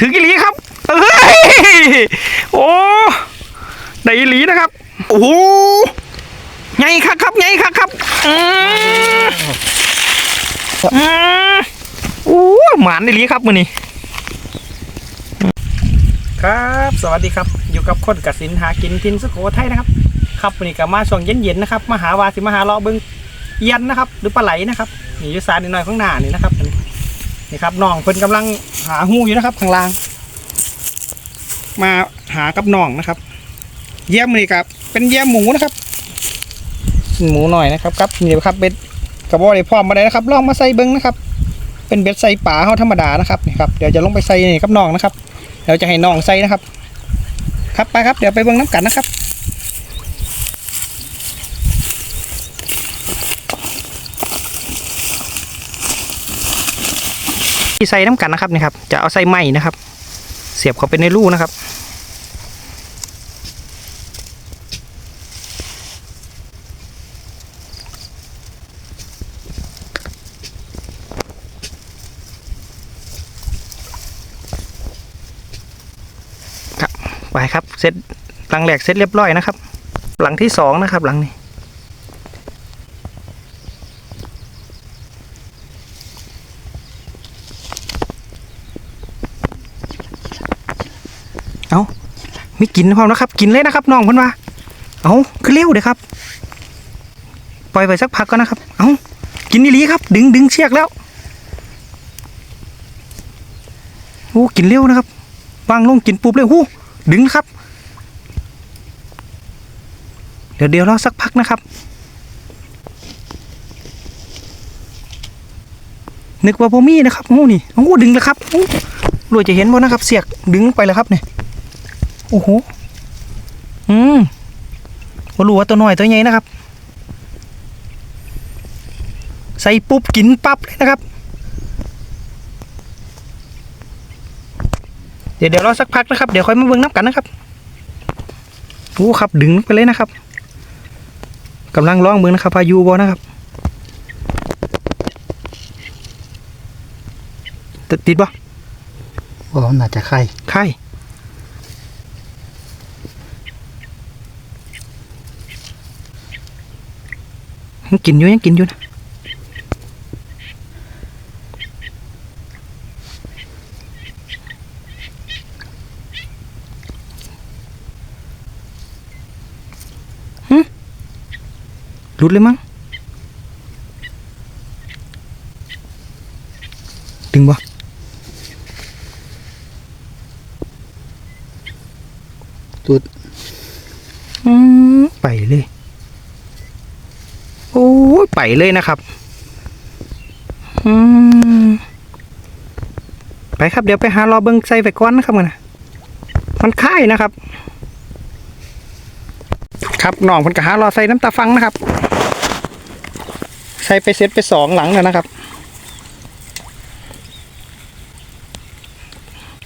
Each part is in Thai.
ถึงอีหลีครับเอ้ยโอ้ได้อีหลีนะครับ โอ้โหไงครับครับไงครับครับอืมอืมโอ้หมานอีหลีครับมือนี้ครับ สวัสดีครับ อยู่กับคนกสินหากินทินสุโขทัยนะครับ ครับวันนี้ก็มาช่วงเย็นๆนะครับมาหาวาสิมาหาเลาะเบิ้งเอียนนะครับ หรือปลาไหลนะครับนี่อยุสานนิดหน่อยข้างหน้านี่นะครับ นี่ครับน้องเพิ่นกำลังหาหูอยู่นะครับข้างล่าง มาหากับน้องนะครับ เยี่ยมนี่ครับ เป็นเยี่ยมหมูนะครับ หมูหน่อยนะครับครับนี่ครับเบ็ดกระบอกได้พร้อมมาได้นะครับ ลองมาใส่เบิ้งนะครับ เป็นเบ็ดใส่ป่าเขาธรรมดานะครับนี่ครับเดี๋ยวจะลงไปใส่นี่กับน้องนะครับเดี๋ยวจะให้น้องใส่นะครับ ครับไปครับเดี๋ยวไปเบิ้งน้ำกันนะครับ ที่ใส่น้ำกันนะครับนี่ครับ จะเอาใส่ไม้นะครับ เสียบเข้าไปในรูนะครับครับไปครับเสร็จหลังแหลกเสร็จเรียบร้อยนะครับ หลังที่สองนะครับ หลังนี้ เอาไมีกินพร้อมนะครับ กินเลยนะครับน้องเพิ่นว่าเอาคือเร็วเด้อครับ ปล่อยไปสักพักก่อนนะครับ เอากินนี่ลีครับ ดึงดึงเชือกแล้วโอ้กินเร็วนะครับวางลงกินปุ๊บเลยโอ้ดึงนะครับ เดี๋ยวเดี๋ยวรอสักพักนะครับ นึกว่าพอมีนะครับโอ้นี่โอ้ดึงแล้วครับโอ้รวยจะเห็นบ่นะครับ เสียกดึงไปแล้วครับเนี่ย โอ้โห อืมบ่รู้ว่าตัวน้อยตัวใหญ่นะครับ ใส่ปุ๊บกินปั๊บเลยนะครับ เดี๋ยวเดี๋ยวรอสักพักนะครับ เดี๋ยวค่อยมาเบิ่งน้ำกันนะครับโอ้ครับดึงไปเลยนะครับกำลังร้องเบิ่งนะครับพายุบอนะครับติดติดบ่โอ้น่าจะไข่ไข่ ยังกินอยู่ยังกินอยู่นะหึหลุดเลยมั้งดึงบ่ตุดอืมไปเลยโอ้ย ไปเลยนะครับอืมไปครับเดี๋ยวไปหารอเบิ้งใส่ไปก้อนนะครับมันนะมันค่ายนะครับ ครับน้องคนกะหารอใส่น้ำตาฟังนะครับ ใส่ไปเซตไปสองหลังแล้วนะครับ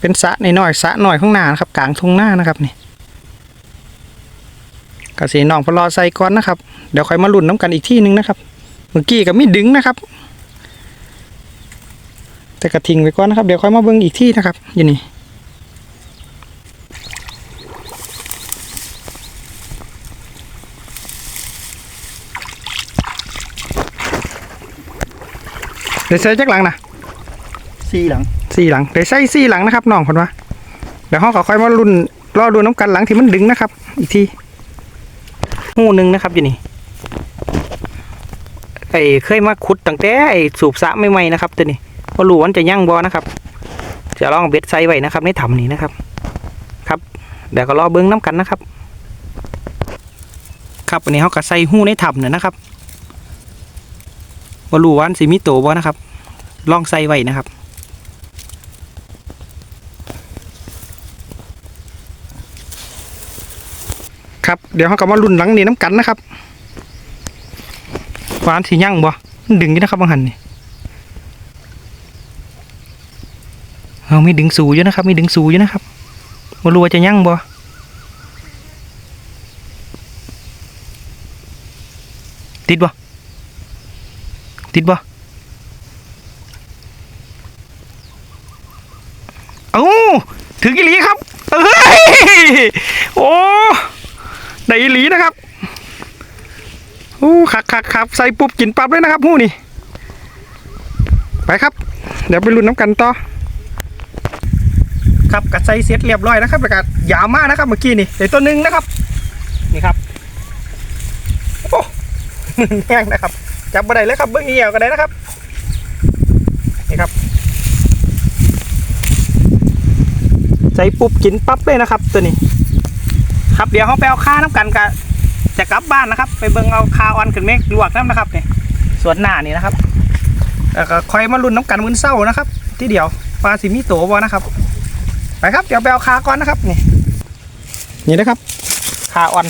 เป็นสระในน้อยๆสระหน่อยข้างหน้านะครับ กลางทุ่งหน้านะครับนี่กสีน้องพอรอใส่ก่อนนะครับ เดี๋ยวค่อยมาลุ้นน้ำกันอีกที่หนึงนะครับ เมื่อกี้ก็มีดึงนะครับ แต่กระทิงไว้ก่อนนะครับ เดี๋ยวค่อยมาเบิ่งอีกที่นะครับ อยู่นี่เดี๋ยวใส่จักหลังนะสี่หลังสี่หลังเดี๋ยวใส่สี่หลังนะครับน้องคนว่าเดี๋ยวห้องก็ค่อยมาลุ้นรอดูน้ำกันหลังที่มันดึงนะครับ อีกทีหูหนึ่งนะครับอยู่นี่ ไอ้เคยมาขุดตั้งแต่ไอ้สูบสะใหม่ๆนะครับ ตัวนี้พอรู้วันจะยั่งบอนะครับจะลองเบ็ดไซไว้นะครับในถ้ำนี้นะครับ ครับเดี๋ยวก็รอเบิ้งน้ำกันนะครับ ครับวันนี้เขาก็ใส่หู้ในถ้ำเนี่ยนะครับว่ารู้วันสิมีโตบ่นะครับ ลองใส่ไว้นะครับครับเดี๋ยวเขาก็มาลุ้นหลังนี้น้ำกันนะครับ หวานสียั่งบ่มันดึงอยู่นะครับบางหันนี่เอาไม่ดึงสูอยู่นะครับไม่ดึงสูอยู่นะครับว่ารู้ว่าจะยั่งบ่ติดบ่ติดบ่เอ้าถึงอีหลีครับเอ้ยโอ้ได้อีหลีนะครับ อ้คักคักครับใส่ปุ๊บกินปั๊บเลยนะครับหู้นี่ ไปครับ เดี๋ยวไปลุ้นน้ำกันต่อ ครับกัดใส่เสร็จเรียบร้อยนะครับแล้วก็ยาวมากนะครับเมื่อกี้นี่เดี๋ยวตัวหนึ่งนะครับ นี่ครับโอ้แห้งนะครับ จับบันได้เลยครับเบื้องเหี่ยวกันได้นะครับ นี่ครับใส่ปุ๊บกินปั๊บเลยนะครับ ตัวนี้ ครับเดี๋ยวเขาไปเอาค่าน้ำกันกะ จะกลับบ้านนะครับ ไปเบิ่งเอาคาออนขึ้นเมฆลวกน้ำนะครับเนี่ยสวนหน้านี่นะครับแล้วก็คอยมาลุ้นน้ำกันมือเศร้านะครับ ที่เดียวปลาสิมีโตบ่นะครับ ไปครับเดี๋ยวไปเอาคาก่อนนะครับนี่นี่นะครับคาออน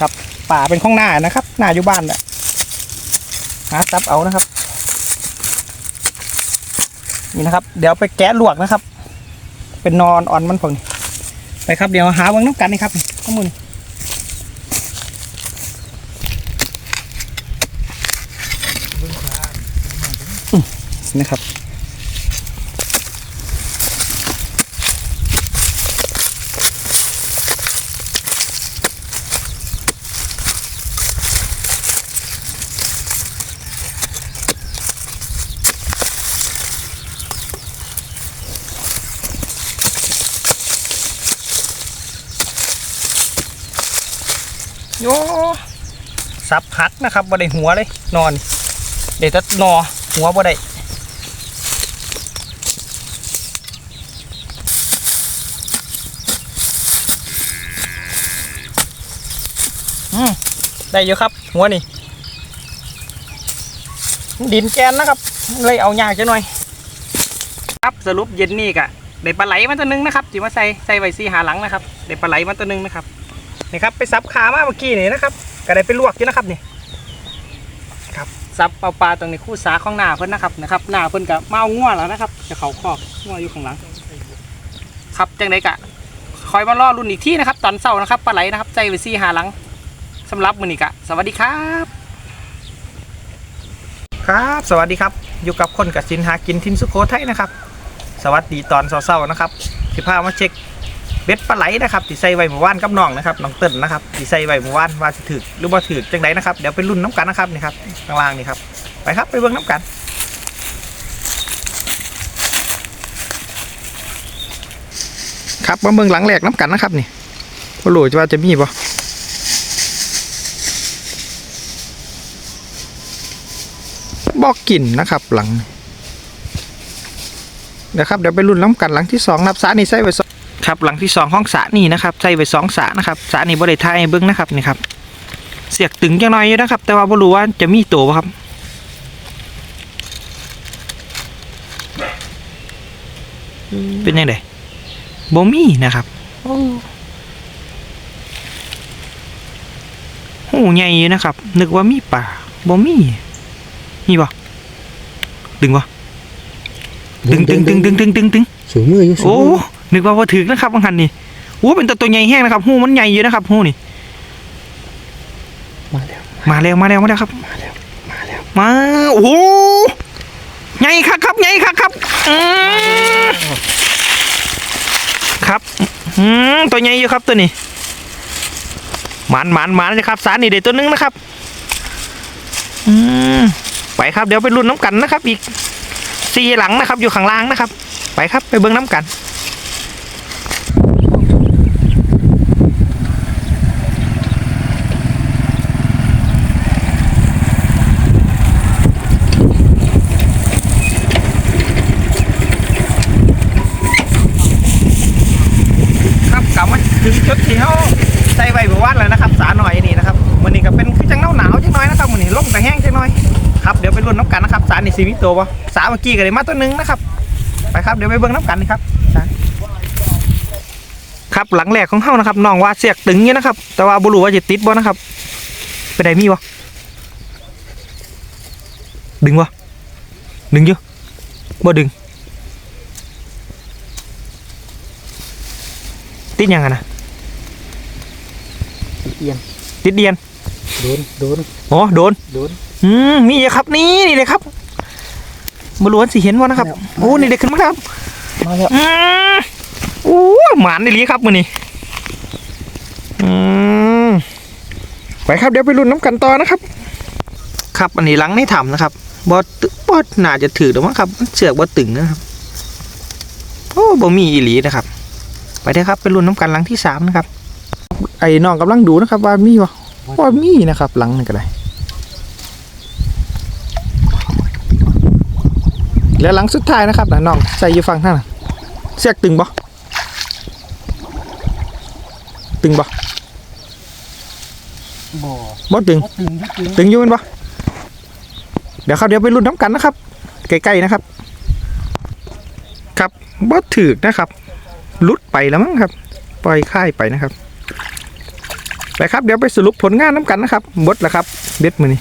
ครับป่าเป็นข้องหน้านะครับ หน้าอยู่บ้านแหละหาซับเอานะครับ นี่นะครับ เดี๋ยวไปแกะลวกนะครับ เป็นนอนอ่อนมันพวกนี้ไปครับเดี๋ยวหาเบิ่งน้ำกันนี่ครับข้อมูล นะครับ โยสับหักนะครับบ่ได้หัวเลยนอน เดี๋ยวจะนอหัวบ่ได้ ได้เยอะครับ หัวนี่ ดินแกนนะครับ เลยเอายากจะหน่อย ครับสรุปเย็นนี่กะได้ปลาไหลมาตัวหนึงนะครับที่มาใส่ใส่ไว้ซีหาหลังนะครับได้ปลาไหลมาตัวหนึงนะครับนี่ครับไปซับขามาเมื่อกี้นี่นะครับก็ได้ไปลวกอยู่นะครับนี่ครับซับเอาปลาตรงนี้คู่สาของหน้าเพิ่นนะครับนะครับหน้าเพิ่นกับมาเอาง่วแล้วนะครับ จะเขาคอกง่วอยู่ข้างหลัง ครับจังไดกะคอยมาล่อรุ่นอีกที่นะครับ ตอนเช้านะครับปลาไหลนะครับใจไวซี่หาหลัง สำหรับมือนี้กะสวัสดีครับ ครับ สวัสดีครับ อยู่กับคนกับสินหากินทินสุโขทัยนะครับ สวัสดีตอนเช้าๆนะครับสิพามาเช็คเบ็ดปลาไหลนะครับที่ใส่ไว้หมู่บ้านกับน้องนะครับน้องเติ้ลนะครับที่ใส่ไว้หมู่บ้านว่าสิถึกหรือว่าถึกจังไดนะครับเดี๋ยวไปรุ่นน้ำกันนะครับนี่ครับข้างล่างนี่ครับไปครับไปเบิ่งน้ำกันครับมาเบิ่งหลังแหลกน้ำกันนะครับนี่ว่ารู้ว่าจะมีบ่ บอกกลิ่นนะครับหลังเดี๋ยวครับเดี๋ยวไปรุ่นน้ำกันหลังที่สองนับสานี่ใส่ไว้สองครับหลังที่สองของสระนี่นะครับใส่ไว้สองสระนะครับสระนี่บริไทยเบิ้งนะครับนี่ครับเสียกตึงจังหน่อยอยู่นะครับ แต่ว่าไม่รู้ว่าจะมีตัวบ่ครับเป็นยังไงบ่มีนะครับหูใหญ่อยู่นะครับ นึกว่ามีป่าบ่มีมีบ่ ดึงบ่ดึงดึงดึงดึงดึงดึงดึงสูงมืออยู่สูงโอ้มือนึกว่าว่าถึงนะครับบางคันนี่โอ้เป็นตัวตัวใหญ่แห้งนะครับหูมันใหญ่อยู่นะครับหูนี่มาแล้วมาแล้วมาแล้วมาแล้วครับมาแล้วมาแล้วมาโอ้โหใหญ่ครับครับใหญ่ครับครับอืมครับอืมตัวใหญ่อยู่ครับตัวนี้หมันหมันหมันนะครับสารนี่เด็ดตัวหนึงนะครับอืม ไปครับเดี๋ยวไปรุ่นน้ำกันนะครับ อีกสี่หลังนะครับ อยู่ข้างล่างนะครับ ไปครับไปเบิ้งน้ำกันครับกลับมาถึงจุดที่เขาใส่ใบบัววานแล้วนะครับ สาหน่อยนี่นะครับวันนี้ก็เป็นคือจังหนาวหนาวๆจังน้อยนะครับวันนี้ลมแต่แห้งจังน้อย ครับเดี๋ยวไปรุ่นน้ำกันนะครับสารนี่สีมิโตวะสาเมื่อกี้ก็ได้มาตัวหนึงนะครับ ไปครับเดี๋ยวไปเบิ่งน้ำกันนะครับสาครับหลังแรกของเฮานะครับน้องว่าเสียกตึงอยู่นะครับ แต่ว่าบ่รู้ว่าจะติดบ่นะครับไปได้มีบ่ดึงบ่ดึงอยู่บ่ดึงติดยังไงนะเอียงติดเดียนโดนโดนอ๋อโดนโดน อืมนี่เลยครับนี่นี่เลยครับมาล้วนสิเห็นว่านะครับมาแล้วโอ้นี่เด็กขึ้นมาครับมาแล้วอืมโอ้หมานในลีครับมือนี้อืมไปครับเดี๋ยวไปรุ่นน้ำกันต่อนะครับ ครับอันนี้หลังไม่ทำนะครับบอตึบอน่าจะถือหรือมั้งครับ เสือกบอตึงนะครับโอ้บ่มีอีหลีนะครับ ไปเด้อครับไปรุ่นน้ำกันหลังที่สามนะครับ ไอ้น้องกำลังดูนะครับ ว่ามีวะว่ามีนะครับหลังนี่ก็ได้ แล้วหลังสุดท้ายนะครับนะน้องใส่อยู่ฝั่งท่างน่ะเสียกตึงบ่ตึงบ่บ่บ่ตึงบ่ตึงบ่ตึงตึงอยู่แมันบ่เดี๋ยวครับเดี๋ยวไปรุ่นน้ำกันนะครับใกล้ๆนะครับ ครับบ่ถือนะครับหลุดไปแล้วมั้งครับ ปล่อยค่ายไปนะครับไปครับเดี๋ยวไปสรุปผลงานน้ำกันนะครับบดแล้วครับเบ็ดมือนี้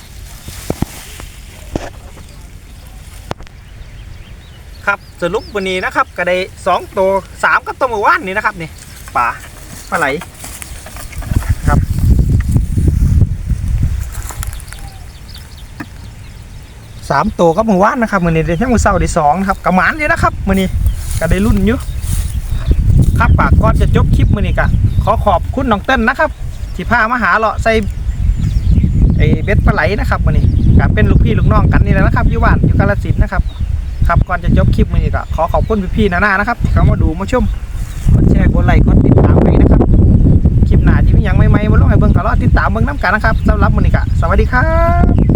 ครับ สรุปวันนี้นะครับก็ได้สองตัวสามกับตัวเมื่อวานนี้นะครับนี่ปลาปลาไหลครับ สามตัวก็เมื่อวานนะครับมือนี้ได้แค่มือเศร้าได้สองนะครับกระหมานเลยนะครับมือนี้ก็ได้รุ่นอยู่ครับปากก่อนจะจบคลิปมือนี้กะขอขอบคุณน้องเต้นนะครับที่พามาหาเลาะใส่ไอ้เบ็ดปลาไหลนะครับมือนี้ก็เป็นลูกพี่ลูกน้องกันนี่แหละนะครับอยู่บ้านอยู่กาลสินนะครับ ครับก่อนจะจบคลิปมือนี้ก็ขอขอบคุณพี่ๆนาๆนะครับที่เข้ามาดูมาชมกดแชร์กดไลค์กดติดตามไปนะครับคลิปหน้าที่มียังใหม่ๆมาลงให้เบิ่งก็รอติดตามเบิ่งน้ำกันนะครับสำหรับมือนี้ก็สวัสดีครับ